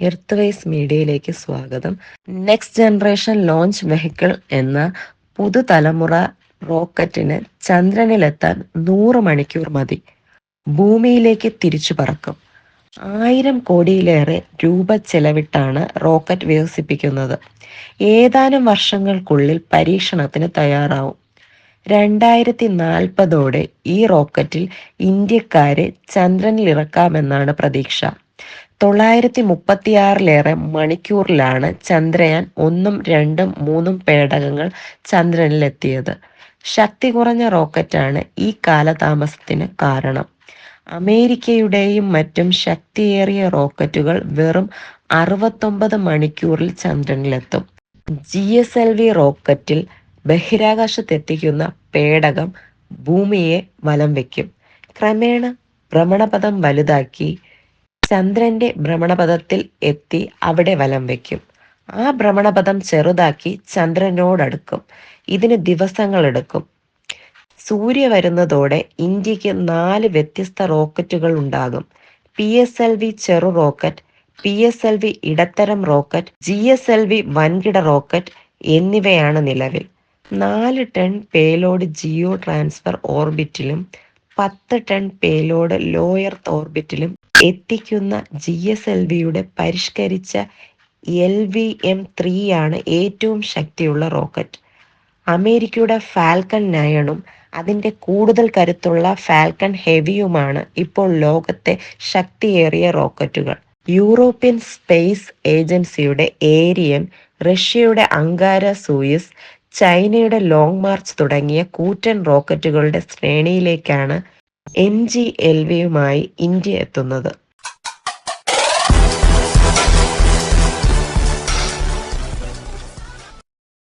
Earth vice മീഡിയയിലേക്ക് സ്വാഗതം. Next generation launch vehicle എന്ന പുതുതലമുറ റോക്കറ്റിന് ചന്ദ്രനിലെത്താൻ നൂറ് മണിക്കൂർ മതി. ഭൂമിയിലേക്ക് തിരിച്ചു പറക്കും. ആയിരം കോടിയിലേറെ രൂപ ചെലവിട്ടാണ് റോക്കറ്റ് വികസിപ്പിക്കുന്നത്. ഏതാനും വർഷങ്ങൾക്കുള്ളിൽ പരീക്ഷണത്തിന് തയ്യാറാവും. രണ്ടായിരത്തി നാൽപ്പതോടെ ഈ റോക്കറ്റിൽ ഇന്ത്യക്കാരെ ചന്ദ്രനിലിറക്കാമെന്നാണ് പ്രതീക്ഷ. തൊള്ളായിരത്തി മുപ്പത്തിയാറിലേറെ മണിക്കൂറിലാണ് ചന്ദ്രയാൻ ഒന്നും രണ്ടും മൂന്നും പേടകങ്ങൾ ചന്ദ്രനിലെത്തിയത്. ശക്തി കുറഞ്ഞ റോക്കറ്റാണ് ഈ കാലതാമസത്തിന് കാരണം. അമേരിക്കയുടെയും മറ്റും ശക്തിയേറിയ റോക്കറ്റുകൾ വെറും അറുപത്തൊമ്പത് മണിക്കൂറിൽ ചന്ദ്രനിലെത്തും. ജി എസ് എൽ വി റോക്കറ്റിൽ ബഹിരാകാശത്തെത്തിക്കുന്ന പേടകം ഭൂമിയെ വലം വയ്ക്കും. ക്രമേണ ഭ്രമണപഥം വലുതാക്കി ചന്ദ്രന്റെ ഭ്രമണപഥത്തിൽ എത്തി അവിടെ വലം വയ്ക്കും ആ ഭ്രമണപഥം ചെറുതാക്കി ചന്ദ്രനോടടുക്കും. ഇതിന് ദിവസങ്ങളെടുക്കും സൂര്യ വരുന്നതോടെ ഇന്ത്യയ്ക്ക് നാല് വ്യത്യസ്ത റോക്കറ്റുകൾ ഉണ്ടാകും. പി എസ് എൽ വി ചെറു rocket P S L V ഇടത്തരം rocket G S L V വൻകിട റോക്കറ്റ് എന്നിവയാണ് നിലവിൽ. നാല് ടൺ പേലോഡ് ജിയോ ട്രാൻസ്ഫർ ഓർബിറ്റിലും പത്ത് ടൺ പേലോഡ് ലോയർ ഓർബിറ്റിലും എത്തിക്കുന്ന ജി എസ് എൽ വിയുടെ പരിഷ്കരിച്ച എൽ വി എം ത്രീ ആണ് ഏറ്റവും ശക്തിയുള്ള റോക്കറ്റ്. അമേരിക്കയുടെ ഫാൽക്കൺ നയണും അതിന്റെ കൂടുതൽ കരുത്തുള്ള ഫാൽക്കൺ ഹെവിയുമാണ് ഇപ്പോൾ ലോകത്തെ ശക്തിയേറിയ റോക്കറ്റുകൾ. യൂറോപ്യൻ സ്പേസ് ഏജൻസിയുടെ ഏരിയൻ റഷ്യയുടെ അങ്കാര സൂയിസ് ചൈനയുടെ ലോങ് മാർച്ച് തുടങ്ങിയ കൂറ്റൻ റോക്കറ്റുകളുടെ ശ്രേണിയിലേക്കാണ് എം ജി എൽ വിയുമായി ഇന്ത്യ എത്തുന്നത്.